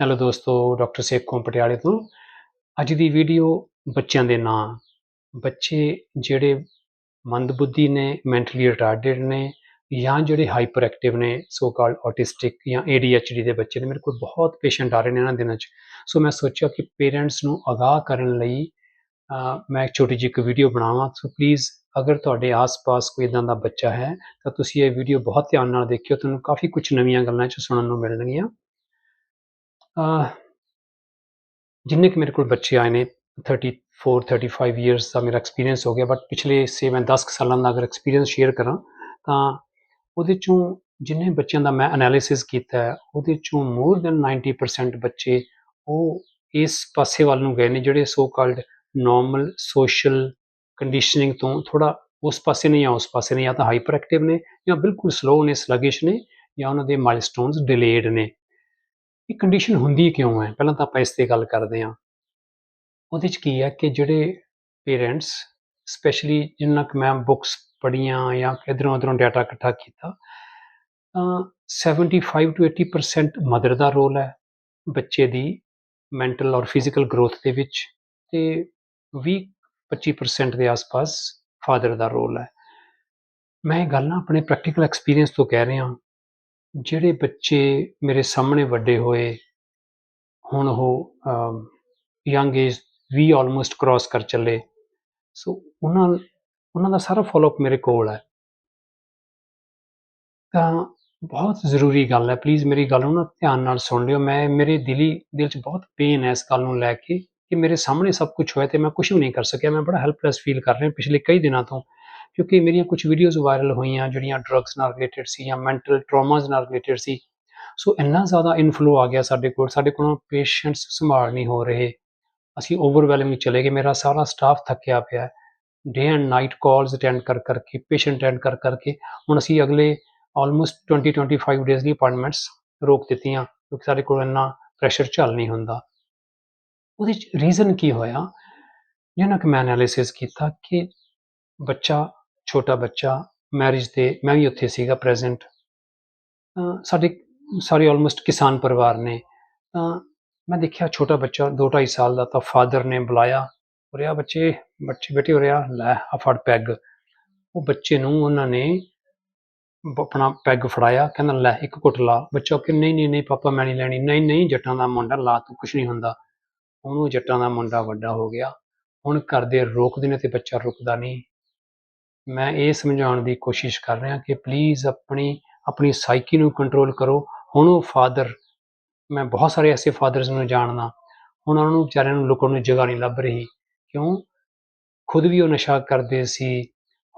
Hello ਦੋਸਤੋ, doctor Sekhon ਪਟਿਆਲੇ ਤੋਂ। ਅੱਜ ਦੀ ਵੀਡੀਓ ਬੱਚਿਆਂ ਦੇ ਨਾਂ। ਬੱਚੇ ਜਿਹੜੇ ਮੰਦਬੁੱਧੀ ਨੇ ਮੈਂਟਲੀ ਰਿਟਾਰਡਡ ਨੇ ਜਾਂ ਜਿਹੜੇ ਹਾਈਪਰ ਐਕਟਿਵ ਨੇ ਸੋ ਕਾਲਡ ਆਟਿਸਟਿਕ ਜਾਂ ADHD ਦੇ ਬੱਚੇ ਨੇ, ਮੇਰੇ ਕੋਲ ਬਹੁਤ ਪੇਸ਼ੈਂਟ ਆ ਰਹੇ ਨੇ ਇਹਨਾਂ ਦਿਨਾਂ 'ਚ। ਸੋ ਮੈਂ ਸੋਚਿਆ ਕਿ ਪੇਰੈਂਟਸ ਨੂੰ ਅਗਾਹ ਕਰਨ ਲਈ ਮੈਂ ਇੱਕ ਛੋਟੀ ਜਿਹੀ ਇੱਕ ਵੀਡੀਓ ਬਣਾਵਾਂ। ਸੋ ਪਲੀਜ਼ ਅਗਰ ਤੁਹਾਡੇ ਆਸ-ਪਾਸ ਕੋਈ ਇਦਾਂ ਦਾ ਬੱਚਾ ਹੈ, ਤਾਂ ਤੁਸੀਂ ਇਹ ਵੀਡੀਓ ਬਹੁਤ ਧਿਆਨ ਨਾਲ ਦੇਖਿਓ। ਤੁਹਾਨੂੰ ਕਾਫੀ ਕੁਝ ਨਵੀਆਂ ਗੱਲਾਂ 'ਚ ਸੁਣਨ ਨੂੰ ਮਿਲਣਗੀਆਂ। ਜਿੰਨੇ ਕਿ ਮੇਰੇ ਕੋਲ ਬੱਚੇ ਆਏ ਨੇ 34 35 ਇਅਰਸ ਦਾ ਮੇਰਾ ਐਕਸਪੀਰੀਅੰਸ ਹੋ ਗਿਆ ਬਟ ਪਿਛਲੇ ਸੇ ਮੈਂ 10 ਕੁ ਸਾਲਾਂ ਦਾ ਅਗਰ ਐਕਸਪੀਰੀਅੰਸ ਸ਼ੇਅਰ ਕਰਾਂ, ਤਾਂ ਉਹਦੇ ਚੋਂ ਜਿੰਨੇ ਬੱਚਿਆਂ ਦਾ ਮੈਂ ਐਨਾਲਿਸਿਸ ਕੀਤਾ ਹੈ, ਉਹਦੇ ਚੋਂ ਮੋਰ ਦੈਨ 90% ਬੱਚੇ ਉਹ ਇਸ ਪਾਸੇ ਵੱਲ ਨੂੰ ਗਏ ਨੇ, ਜਿਹੜੇ so called normal social conditioning ਤੋਂ ਥੋੜਾ ਉਸ ਪਾਸੇ ਨਹੀਂ ਆ ਉਸ ਪਾਸੇ ਨਹੀਂ ਆ ਤਾਂ ਹਾਈਪਰ ਐਕਟਿਵ ਨੇ, ਜਾਂ ਬਿਲਕੁਲ ਸਲੋ ਨੇ ਸਲਗਿਸ਼ ਨੇ, ਜਾਂ ਉਹਨਾਂ ਦੇ ਮਾਈਲਸਟੋਨਸ ਡਿਲੇਡ ਨੇ। ਇਹ ਕੰਡੀਸ਼ਨ ਹੁੰਦੀ ਕਿਉਂ ਹੈ? ਪਹਿਲਾਂ ਤਾਂ ਆਪਾਂ ਇਸ ਤੇ ਗੱਲ ਕਰਦੇ ਹਾਂ। ਉਹਦੇ ਚ ਕੀ ਹੈ ਕਿ ਜਿਹੜੇ ਪੇਰੈਂਟਸ ਸਪੈਸ਼ਲੀ ਜਿੰਨਾ ਕਿ ਮੈਂ ਬੁੱਕਸ ਪੜ੍ਹੀਆਂ ਜਾਂ ਇਧਰੋਂ ਉਧਰੋਂ ਡਾਟਾ ਇਕੱਠਾ ਕੀਤਾ, ਤਾਂ 75 ਤੋਂ 80% ਮਦਰ ਦਾ ਰੋਲ ਹੈ ਬੱਚੇ ਦੀ ਮੈਂਟਲ ਔਰ ਫਿਜ਼ੀਕਲ ਗਰੋਥ ਦੇ ਵਿੱਚ ਤੇ 20 25% ਦੇ ਆਸ-ਪਾਸ ਫਾਦਰ ਦਾ ਰੋਲ ਹੈ। ਮੈਂ ਇਹ ਗੱਲ ਆਪਣੇ ਪ੍ਰੈਕਟੀਕਲ ਐਕਸਪੀਰੀਅੰਸ ਤੋਂ ਕਹਿ ਰਿਹਾ ਜਿਹੜੇ ਬੱਚੇ ਮੇਰੇ ਸਾਹਮਣੇ ਵੱਡੇ ਹੋਏ, ਹੁਣ ਉਹ ਯੰਗ ਏਜ ਵੀ ਆਲਮੋਸਟ ਕ੍ਰਾਸ ਕਰ ਚੱਲੇ। ਸੋ ਉਹਨਾਂ ਉਹਨਾਂ ਦਾ ਸਾਰਾ ਫਾਲੋਅਪ ਮੇਰੇ ਕੋਲ ਹੈ। ਤਾਂ ਬਹੁਤ ਜ਼ਰੂਰੀ ਗੱਲ ਹੈ। ਪਲੀਜ਼ ਮੇਰੀ ਗੱਲ ਨੂੰ ਨਾ ਧਿਆਨ ਨਾਲ ਸੁਣ ਲਿਓ। ਮੈਂ, ਮੇਰੇ ਦਿਲੀ, ਦਿਲ 'ਚ ਬਹੁਤ ਪੇਨ ਹੈ ਇਸ ਗੱਲ ਨੂੰ ਲੈ ਕੇ ਕਿ ਮੇਰੇ ਸਾਹਮਣੇ ਸਭ ਕੁਝ ਹੋਇਆ ਤੇ ਮੈਂ ਕੁਝ ਵੀ ਨਹੀਂ ਕਰ ਸਕਿਆ। ਮੈਂ ਬੜਾ ਹੈਲਪਲੈਸ ਫੀਲ ਕਰ ਰਿਹਾ ਪਿਛਲੇ ਕਈ ਦਿਨਾਂ ਤੋਂ। ਕਿਉਂਕਿ ਮੇਰੀਆਂ ਕੁਝ ਵੀਡੀਓਜ਼ ਵਾਇਰਲ ਹੋਈਆਂ, ਜਿਹੜੀਆਂ ਡਰੱਗਸ ਨਾਲ ਰਿਲੇਟਡ ਸੀ ਜਾਂ ਮੈਂਟਲ ਟਰਾਮਾਸ ਨਾਲ ਰਿਲੇਟਡ ਸੀ। ਸੋ ਇੰਨਾ ਜ਼ਿਆਦਾ ਇਨਫਲੋ ਆ ਗਿਆ ਸਾਡੇ ਕੋਲ, ਸਾਡੇ ਕੋਲੋਂ ਪੇਸ਼ੈਂਟਸ ਸੰਭਾਲ ਨਹੀਂ ਹੋ ਰਹੇ। ਅਸੀਂ ਓਵਰਵੈਲਮਿੰਗ ਚਲੇ ਗਏ, ਮੇਰਾ ਸਾਰਾ ਸਟਾਫ ਥੱਕਿਆ ਪਿਆ। Day and night calls attend ਕਰ ਕਰਕੇ ਪੇਸ਼ੈਂਟ ਅਟੈਂਡ ਕਰ ਕਰਕੇ ਹੁਣ ਅਸੀਂ ਅਗਲੇ ਆਲਮੋਸਟ 20 25 ਡੇਜ਼ ਦੀ ਅਪਾਇੰਟਮੈਂਟਸ ਰੋਕ ਦਿੱਤੀਆਂ, ਕਿਉਂਕਿ ਸਾਡੇ ਕੋਲ ਇੰਨਾ ਪ੍ਰੈਸ਼ਰ ਚੱਲ ਨਹੀਂ ਹੁੰਦਾ। ਉਹਦੇ ਚ ਰੀਜ਼ਨ ਕੀ ਹੋਇਆ? ਜਿਹਨਾਂ ਕਿ ਮੈਂ ਐਨਾਲਿਸਿਸ ਕੀਤਾ ਕਿ ਬੱਚਾ ਛੋਟਾ ਬੱਚਾ ਮੈਰਿਜ ਤੇ ਮੈਂ ਵੀ ਉੱਥੇ ਸੀਗਾ ਪ੍ਰੈਜ਼ੈਂਟ ਸਾਡੇ, ਸਾਰੇ ਆਲਮੋਸਟ ਕਿਸਾਨ ਪਰਿਵਾਰ ਨੇ। ਤਾਂ ਮੈਂ ਦੇਖਿਆ ਛੋਟਾ ਬੱਚਾ 2.5 ਸਾਲ ਦਾ, ਤਾਂ ਫਾਦਰ ਨੇ ਬੁਲਾਇਆ। ਉਰਿਆ ਬੱਚੇ ਬੱਚੇ, ਬੇਟੇ ਉਰਿਆ ਲੈ ਆ ਫੜ ਪੈਗ ਉਹ ਬੱਚੇ ਨੂੰ ਉਹਨਾਂ ਨੇ ਆਪਣਾ ਪੈਗ ਫੜਾਇਆ। ਕਹਿੰਦਾ, ਲੈ ਇੱਕ ਘੁੱਟ ਲਾ। ਬੱਚਾ ਕਿ ਨਹੀਂ ਨਹੀਂ ਨਹੀਂ, ਪਾਪਾ ਮੈਂ ਨਹੀਂ ਲੈਣੀ। ਨਹੀਂ ਨਹੀਂ, ਜੱਟਾਂ ਦਾ ਮੁੰਡਾ ਲਾ ਤੂੰ, ਕੁਛ ਨਹੀਂ ਹੁੰਦਾ। ਉਹਨੂੰ ਜੱਟਾਂ ਦਾ ਮੁੰਡਾ ਵੱਡਾ ਹੋ ਗਿਆ। ਹੁਣ ਘਰ ਦੇ ਰੋਕਦੇ ਨੇ ਤੇ ਬੱਚਾ ਰੁਕਦਾ ਨਹੀਂ। ਮੈਂ ਇਹ ਸਮਝਾਉਣ ਦੀ ਕੋਸ਼ਿਸ਼ ਕਰ ਰਿਹਾ ਕਿ ਪਲੀਜ਼ ਆਪਣੀ ਆਪਣੀ ਸਾਈਕੀ ਨੂੰ ਕੰਟਰੋਲ ਕਰੋ। ਹੁਣ ਉਹ ਫਾਦਰ ਮੈਂ ਬਹੁਤ ਸਾਰੇ ਐਸੇ ਫਾਦਰਸ ਨੂੰ ਜਾਣਦਾ। ਹੁਣ ਉਹਨਾਂ ਨੂੰ ਵਿਚਾਰਿਆਂ ਨੂੰ ਲੁਕਣ ਨੂੰ ਜਗ੍ਹਾ ਨਹੀਂ ਲੱਭ ਰਹੀ। ਕਿਉਂ? ਖੁਦ ਵੀ ਉਹ ਨਸ਼ਾ ਕਰਦੇ ਸੀ।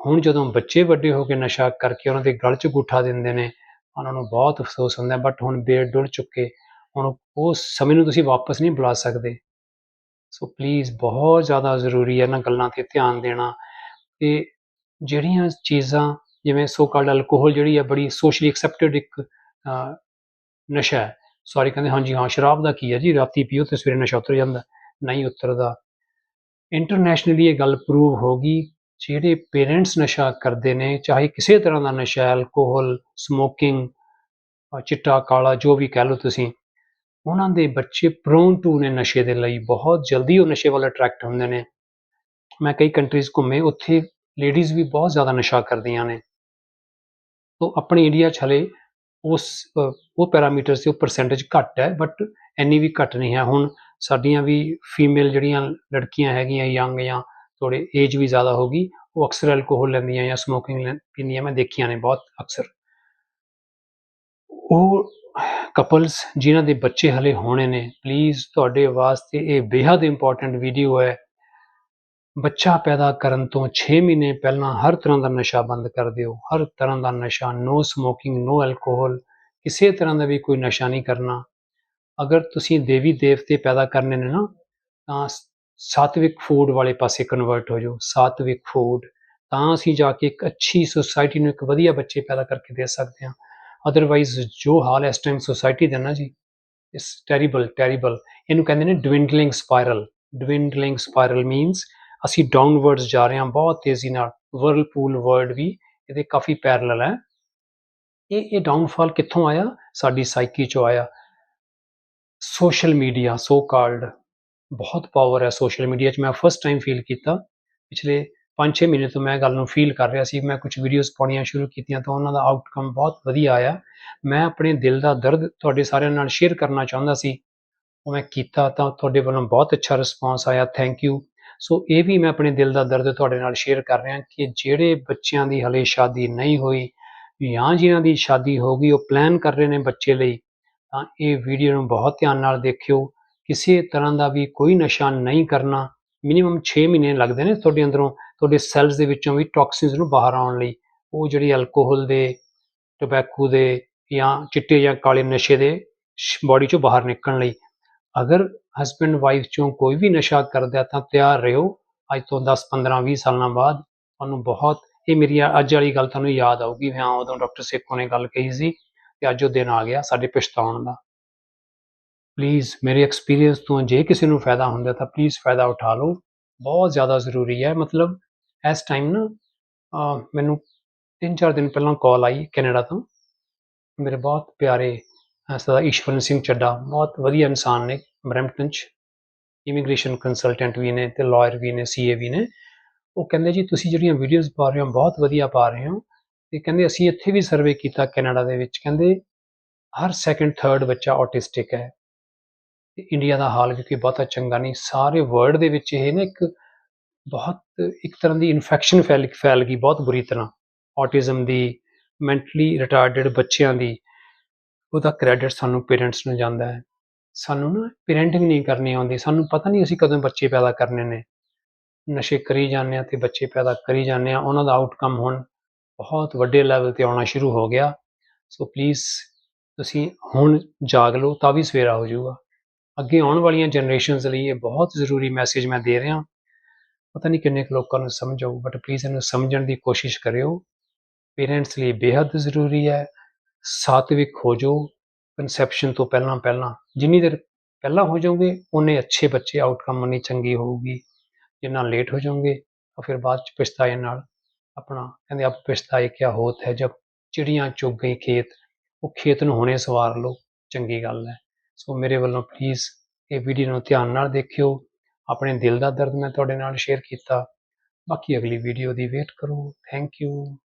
ਹੁਣ ਜਦੋਂ ਬੱਚੇ ਵੱਡੇ ਹੋ ਕੇ ਨਸ਼ਾ ਕਰਕੇ ਉਹਨਾਂ ਦੇ ਗਲ 'ਚ ਗੁੱਠਾ ਦਿੰਦੇ ਨੇ, ਉਹਨਾਂ ਨੂੰ ਬਹੁਤ ਅਫਸੋਸ ਹੁੰਦਾ ਬਟ ਹੁਣ ਬੇੜ ਡੁੱਲ ਚੁੱਕੇ। ਹੁਣ ਉਹ ਸਮੇਂ ਨੂੰ ਤੁਸੀਂ ਵਾਪਸ ਨਹੀਂ ਬੁਲਾ ਸਕਦੇ। ਸੋ ਪਲੀਜ਼ ਬਹੁਤ ਜ਼ਿਆਦਾ ਜ਼ਰੂਰੀ ਹੈ ਇਹਨਾਂ ਗੱਲਾਂ ਤੇ ਧਿਆਨ ਦੇਣਾ। ਤੇ ਜਿਹੜੀਆਂ ਚੀਜ਼ਾਂ, ਜਿਵੇਂ ਸੋ ਕਾਲਡ ਅਲਕੋਹਲ ਜਿਹੜੀ ਹੈ ਬੜੀ ਸੋਸ਼ਲੀ ਐਕਸੈਪਟਡ ਇੱਕ ਨਸ਼ਾ ਹੈ। ਸਾਰੇ ਕਹਿੰਦੇ ਹਾਂਜੀ, ਹਾਂ, ਸ਼ਰਾਬ ਦਾ ਕੀ ਹੈ ਜੀ? ਰਾਤੀ ਪੀਓ ਤੇ ਸਵੇਰੇ ਨਸ਼ਾ ਉਤਰ ਜਾਂਦਾ, ਨਹੀਂ ਉਤਰਦਾ। ਇੰਟਰਨੈਸ਼ਨਲੀ ਇਹ ਗੱਲ ਪ੍ਰੂਵ ਹੋ ਗਈ, ਜਿਹੜੇ ਪੇਰੈਂਟਸ ਨਸ਼ਾ ਕਰਦੇ ਨੇ, ਚਾਹੇ ਕਿਸੇ ਤਰ੍ਹਾਂ ਦਾ ਨਸ਼ਾ ਅਲਕੋਹਲ ਸਮੋਕਿੰਗ ਚਿੱਟਾ, ਕਾਲਾ, ਜੋ ਵੀ ਕਹਿ ਲਓ ਤੁਸੀਂ, ਉਹਨਾਂ ਦੇ ਬੱਚੇ ਪ੍ਰੋਨ ਟੂ ਨੇ ਨਸ਼ੇ ਦੇ ਲਈ, ਬਹੁਤ ਜਲਦੀ ਉਹ ਨਸ਼ੇ ਵੱਲ ਅਟਰੈਕਟ ਹੁੰਦੇ ਨੇ। ਮੈਂ ਕਈ ਕੰਟਰੀਜ਼ ਘੁੰਮੇ, ਉੱਥੇ ਲੇਡੀਜ਼ ਵੀ ਬਹੁਤ ਜ਼ਿਆਦਾ ਨਸ਼ਾ ਕਰਦੀਆਂ ਨੇ। ਤੋਂ ਆਪਣੇ ਇੰਡੀਆ 'ਚ ਹਲੇ ਉਸ ਉਹ ਪੈਰਾਮੀਟਰ ਸੀ ਉਹ ਪਰਸੈਂਟੇਜ ਘੱਟ ਹੈ ਬਟ ਇੰਨੀ ਵੀ ਘੱਟ ਨਹੀਂ ਹੈ। ਹੁਣ ਸਾਡੀਆਂ ਵੀ ਫੀਮੇਲ ਜਿਹੜੀਆਂ ਲੜਕੀਆਂ ਹੈਗੀਆਂ ਯੰਗ ਜਾਂ ਥੋੜੇ ਏਜ ਵੀ ਜ਼ਿਆਦਾ ਹੋ ਗਈ, ਉਹ ਅਕਸਰ ਅਲਕੋਹਲ ਲੈਂਦੀਆਂ ਜਾਂ ਸਮੋਕਿੰਗ ਪੀਂਦੀਆਂ, ਮੈਂ ਦੇਖੀਆਂ ਨੇ ਬਹੁਤ ਅਕਸਰ। ਉਹ ਕਪਲਸ ਜਿਨ੍ਹਾਂ ਦੇ ਬੱਚੇ ਹਲੇ ਹੋਣੇ ਨੇ ਪਲੀਜ਼ ਤੁਹਾਡੇ ਵਾਸਤੇ ਇਹ ਬੇहद ਇੰਪੋਰਟੈਂਟ ਵੀਡੀਓ ਹੈ। ਬੱਚਾ ਪੈਦਾ ਕਰਨ ਤੋਂ 6 ਮਹੀਨੇ ਪਹਿਲਾਂ ਹਰ ਤਰ੍ਹਾਂ ਦਾ ਨਸ਼ਾ ਬੰਦ ਕਰ ਦਿਓ, ਹਰ ਤਰ੍ਹਾਂ ਦਾ ਨਸ਼ਾ ਨੋ ਸਮੋਕਿੰਗ ਨੋ ਐਲਕੋਹਲ ਕਿਸੇ ਤਰ੍ਹਾਂ ਦਾ ਵੀ ਕੋਈ ਨਸ਼ਾ ਨਹੀਂ ਕਰਨਾ। ਅਗਰ ਤੁਸੀਂ ਦੇਵੀ ਦੇਵਤੇ ਪੈਦਾ ਕਰਨੇ ਨੇ ਨਾ, ਤਾਂ ਸਾਤਵਿਕ ਫੂਡ ਵਾਲੇ ਪਾਸੇ ਕਨਵਰਟ ਹੋ ਜਾਓ, ਸਾਤਵਿਕ ਫੂਡ ਤਾਂ ਅਸੀਂ ਜਾ ਕੇ ਇੱਕ ਅੱਛੀ ਸੁਸਾਇਟੀ ਨੂੰ ਇੱਕ ਵਧੀਆ ਬੱਚੇ ਪੈਦਾ ਕਰਕੇ ਦੇ ਸਕਦੇ ਹਾਂ। ਅਦਰਵਾਈਜ਼ ਜੋ ਹਾਲ ਇਸ ਟਾਈਮ ਸੁਸਾਇਟੀ ਦਾ ਨਾ ਜੀ, ਇਸ ਟੈਰੀਬਲ ਟੈਰੀਬਲ ਇਹਨੂੰ ਕਹਿੰਦੇ ਨੇ dwindling spiral dwindling spiral means ਅਸੀਂ ਡਾਊਨਵਰਡਸ ਜਾ ਰਹੇ ਹਾਂ, ਬਹੁਤ ਤੇਜ਼ੀ ਨਾਲ। ਵਰਲਪੂਲ ਵਰਡ ਵੀ ਇਹਦੇ ਕਾਫੀ ਪੈਰਲਲ ਹੈ। ਇਹ ਇਹ ਡਾਊਨਫਾਲ ਕਿੱਥੋਂ ਆਇਆ? ਸਾਡੀ ਸਾਈਕੀ ਚੋਂ ਆਇਆ। ਸੋਸ਼ਲ ਮੀਡੀਆ ਸੋ ਕਾਲਡ ਬਹੁਤ ਪਾਵਰ ਹੈ ਸੋਸ਼ਲ ਮੀਡੀਆ 'ਚ। ਮੈਂ ਫਸਟ ਟਾਈਮ ਫੀਲ ਕੀਤਾ। ਪਿਛਲੇ 5-6 ਮਹੀਨੇ ਤੋਂ ਮੈਂ ਗੱਲ ਨੂੰ ਫੀਲ ਕਰ ਰਿਹਾ ਸੀ। ਮੈਂ ਕੁਝ ਵੀਡੀਓਜ਼ ਪਾਉਣੀਆਂ ਸ਼ੁਰੂ ਕੀਤੀਆਂ ਤਾਂ ਉਹਨਾਂ ਦਾ ਆਊਟਕਮ ਬਹੁਤ ਵਧੀਆ ਆਇਆ। ਮੈਂ ਆਪਣੇ ਦਿਲ ਦਾ ਦਰਦ ਤੁਹਾਡੇ ਸਾਰਿਆਂ ਨਾਲ ਸ਼ੇਅਰ ਕਰਨਾ ਚਾਹੁੰਦਾ ਸੀ। ਉਹ ਮੈਂ ਕੀਤਾ ਤਾਂ ਤੁਹਾਡੇ ਵੱਲੋਂ ਬਹੁਤ ਅੱਛਾ ਰਿਸਪਾਂਸ ਆਇਆ। ਥੈਂਕ ਯੂ ਸੋ ਇਹ ਵੀ ਮੈਂ ਆਪਣੇ ਦਿਲ ਦਾ ਦਰਦ ਤੁਹਾਡੇ ਨਾਲ ਸ਼ੇਅਰ ਕਰ ਰਿਹਾ ਕਿ ਜਿਹੜੇ ਬੱਚਿਆਂ ਦੀ ਹਲੇ ਸ਼ਾਦੀ ਨਹੀਂ ਹੋਈ, ਜਾਂ ਜਿਨ੍ਹਾਂ ਦੀ ਸ਼ਾਦੀ ਹੋ ਗਈ, ਉਹ ਪਲਾਨ ਕਰ ਰਹੇ ਨੇ ਬੱਚੇ ਲਈ, ਤਾਂ ਇਹ ਵੀਡੀਓ ਨੂੰ ਬਹੁਤ ਧਿਆਨ ਨਾਲ ਦੇਖਿਓ। ਕਿਸੇ ਤਰ੍ਹਾਂ ਦਾ ਵੀ ਕੋਈ ਨਸ਼ਾ ਨਹੀਂ ਕਰਨਾ ਮਿਨੀਮਮ 6 ਮਹੀਨੇ ਲੱਗਦੇ ਨੇ ਤੁਹਾਡੇ ਅੰਦਰੋਂ, ਤੁਹਾਡੇ ਸੈਲਸ ਦੇ ਵਿੱਚੋਂ ਵੀ ਟੌਕਸਿਨਸ ਨੂੰ ਬਾਹਰ ਆਉਣ ਲਈ। ਉਹ ਜਿਹੜੀ ਐਲਕੋਹਲ ਦੇ ਟਬੈਕੂ ਦੇ ਜਾਂ ਚਿੱਟੇ ਜਾਂ ਕਾਲੇ ਨਸ਼ੇ ਦੇ ਬਾਡੀ ਚੋਂ ਬਾਹਰ ਨਿਕਲਣ ਲਈ। ਅਗਰ ਹਸਬੈਂਡ ਵਾਈਫ ਚੋਂ ਕੋਈ ਵੀ ਨਸ਼ਾ ਕਰਦਾ ਤਾਂ ਤਿਆਰ ਰਹੋ। ਅੱਜ ਤੋਂ 10 15 20 ਸਾਲਾਂ ਬਾਅਦ ਤੁਹਾਨੂੰ ਬਹੁਤ, ਇਹ ਮੇਰੀ ਅੱਜ ਵਾਲੀ ਗੱਲ ਤੁਹਾਨੂੰ ਯਾਦ ਆਊਗੀ। ਹਾਂ ਉਦੋਂ ਡਾਕਟਰ ਸੇਖੋ ਨੇ ਗੱਲ ਕਹੀ ਸੀ ਤੇ ਅੱਜ ਉਹ ਦਿਨ ਆ ਗਿਆ ਸਾਡੇ ਪਛਤਾਉਣ ਦਾ। ਪਲੀਜ਼ ਮੇਰੇ ਐਕਸਪੀਰੀਅੰਸ ਤੋਂ ਜੇ ਕਿਸੇ ਨੂੰ ਫਾਇਦਾ ਹੁੰਦਾ ਤਾਂ ਪਲੀਜ਼ ਫਾਇਦਾ ਉਠਾ ਲਓ। ਬਹੁਤ ਜ਼ਿਆਦਾ ਜ਼ਰੂਰੀ ਹੈ। ਮਤਲਬ ਇਸ ਟਾਈਮ ਨਾ ਮੈਨੂੰ 3-4 ਦਿਨ ਪਹਿਲਾਂ ਕਾਲ ਆਈ ਕੈਨੇਡਾ ਤੋਂ। ਮੇਰੇ ਬਹੁਤ ਪਿਆਰੇ ਸਰਦਾਰ ਈਸ਼ਵਰਨ ਸਿੰਘ ਚੱਡਾ, ਬਹੁਤ ਵਧੀਆ ਇਨਸਾਨ ਨੇ ਬਰੈਂਪਟਨ 'ਚ। ਇਮੀਗ੍ਰੇਸ਼ਨ ਕੰਸਲਟੈਂਟ ਵੀ ਨੇ ਤੇ ਲਾਇਰ ਵੀ ਨੇ ਸੀਏ ਵੀ ਨੇ। ਉਹ ਕਹਿੰਦੇ, ਜੀ, ਤੁਸੀਂ ਜਿਹੜੀਆਂ ਵੀਡੀਓਜ਼ ਪਾ ਰਹੇ ਹੋ, ਬਹੁਤ ਵਧੀਆ ਪਾ ਰਹੇ ਹੋ। ਤੇ ਕਹਿੰਦੇ, ਅਸੀਂ ਇੱਥੇ ਵੀ ਸਰਵੇ ਕੀਤਾ ਕੈਨੇਡਾ ਦੇ ਵਿੱਚ। ਕਹਿੰਦੇ, ਹਰ ਸੈਕੰਡ ਥਰਡ ਬੱਚਾ ਆਟਿਸਟਿਕ ਹੈ। ਤੇ ਇੰਡੀਆ ਦਾ ਹਾਲ ਕਿਉਂਕਿ ਬਹੁਤਾ ਚੰਗਾ ਨਹੀਂ, ਸਾਰੇ ਵਰਲਡ ਦੇ ਵਿੱਚ ਇਹ ਨਾ ਇੱਕ ਬਹੁਤ ਇੱਕ ਤਰ੍ਹਾਂ ਦੀ ਇਨਫੈਕਸ਼ਨ ਫੈਲ ਫੈਲ ਗਈ, ਬਹੁਤ ਬੁਰੀ ਤਰ੍ਹਾਂ। ਆਟਿਜ਼ਮ ਦੀ ਮੈਂਟਲੀ ਰਿਟਾਰਡਡ ਬੱਚਿਆਂ ਦੀ ਉਹਦਾ ਕ੍ਰੈਡਿਟ ਸਾਨੂੰ ਪੇਰੈਂਟਸ ਨੂੰ ਜਾਂਦਾ ਹੈ। ਸਾਨੂੰ ਨਾ ਪੇਰੈਂਟਿੰਗ ਨਹੀਂ ਕਰਨੀ ਆਉਂਦੀ। ਸਾਨੂੰ ਪਤਾ ਨਹੀਂ ਅਸੀਂ ਕਦੋਂ ਬੱਚੇ ਪੈਦਾ ਕਰਨੇ ਨੇ। ਨਸ਼ੇ ਕਰੀ ਜਾਂਦੇ ਆ ਤੇ ਬੱਚੇ ਪੈਦਾ ਕਰੀ ਜਾਂਦੇ ਆ ਉਹਨਾਂ ਦਾ ਆਊਟਕਮ ਹੁਣ ਬਹੁਤ ਵੱਡੇ ਲੈਵਲ ਤੇ ਆਉਣਾ ਸ਼ੁਰੂ ਹੋ ਗਿਆ। ਸੋ ਪਲੀਜ਼ ਤੁਸੀਂ ਹੁਣ ਜਾਗ ਲਓ ਤਾਂ ਵੀ ਸਵੇਰਾ ਹੋ ਜਾਊਗਾ। ਅੱਗੇ ਆਉਣ ਵਾਲੀਆਂ ਜਨਰੇਸ਼ਨਸ ਲਈ ਇਹ ਬਹੁਤ ਜ਼ਰੂਰੀ ਮੈਸੇਜ ਮੈਂ ਦੇ ਰਿਹਾ। ਪਤਾ ਨਹੀਂ ਕਿੰਨੇ ਕੁ ਲੋਕਾਂ ਨੂੰ ਸਮਝ ਆਊ ਬਟ ਪਲੀਜ਼ ਇਹਨੂੰ ਸਮਝਣ ਦੀ ਕੋਸ਼ਿਸ਼ ਕਰਿਓ। ਪੇਰੈਂਟਸ ਲਈ ਬੇहद ਜ਼ਰੂਰੀ ਹੈ। ਸਾਤਵਿਕ ਹੋ ਜਾਓ ਕਨਸੈਪਸ਼ਨ ਤੋਂ ਪਹਿਲਾਂ ਪਹਿਲਾਂ। ਜਿੰਨੀ ਦੇਰ ਪਹਿਲਾਂ ਹੋ ਜਾਓਗੇ ਉਨੇ ਅੱਛੇ ਬੱਚੇ ਆਊਟਕਮ ਉਨੀ ਚੰਗੀ ਹੋਊਗੀ। ਜਿੰਨਾ ਲੇਟ ਹੋ ਜਾਓਗੇ, ਤਾਂ ਫਿਰ ਬਾਅਦ ਚ ਪਛਤਾਏ ਨਾਲ ਆਪਣਾ ਕਹਿੰਦੇ ਆਪ ਪਛਤਾਏ ਕਿਆ ਹੋਤ ਹੈ, ਜਬ ਚਿੜੀਆਂ ਚੁੱਗ ਗਈ ਖੇਤ, ਉਹ ਖੇਤ ਨੂੰ ਹੁਣੇ ਸਵਾਰ ਲਓ, ਚੰਗੀ ਗੱਲ ਹੈ। ਸੋ ਮੇਰੇ ਵੱਲੋਂ ਪਲੀਜ਼ ਇਹ ਵੀਡੀਓ ਨੂੰ ਧਿਆਨ ਨਾਲ ਦੇਖਿਓ। ਆਪਣੇ ਦਿਲ ਦਾ ਦਰਦ ਮੈਂ ਤੁਹਾਡੇ ਨਾਲ ਸ਼ੇਅਰ ਕੀਤਾ। ਬਾਕੀ ਅਗਲੀ ਵੀਡੀਓ ਦੀ ਵੇਟ ਕਰੋ। Thank you